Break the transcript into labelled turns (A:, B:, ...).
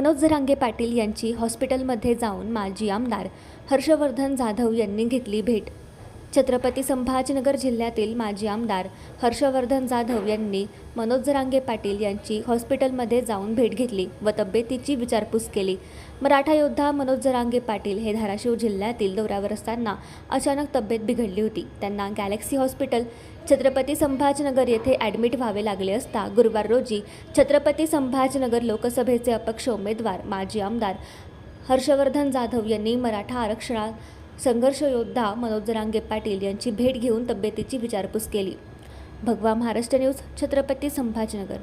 A: मनोज जरांगे पाटील यांची हॉस्पिटलमध्ये जाऊन माजी आमदार हर्षवर्धन जाधव यांनी घेतली भेट. छत्रपती संभाजीनगर जिल्ह्यातील माजी आमदार हर्षवर्धन जाधव यांनी मनोज जरांगे पाटील यांची हॉस्पिटलमध्ये जाऊन भेट घेतली व तब्येतीची विचारपूस केली. मराठा योद्धा मनोज जरांगे पाटील हे धाराशिव जिल्ह्यातील दौऱ्यावर असताना अचानक तब्येत बिघडली होती. त्यांना गॅलेक्सी हॉस्पिटल छत्रपती संभाजीनगर येथे ॲडमिट व्हावे लागले असता गुरुवार रोजी छत्रपती संभाजीनगर लोकसभेचे अपक्ष उमेदवार माजी आमदार हर्षवर्धन जाधव यांनी मराठा आरक्षणा संघर्ष योद्धा मनोज जरांगे पाटील यांची भेट घेऊन तब्येतीची विचारपूस केली. भगवा महाराष्ट्र न्यूज छत्रपती संभाजीनगर.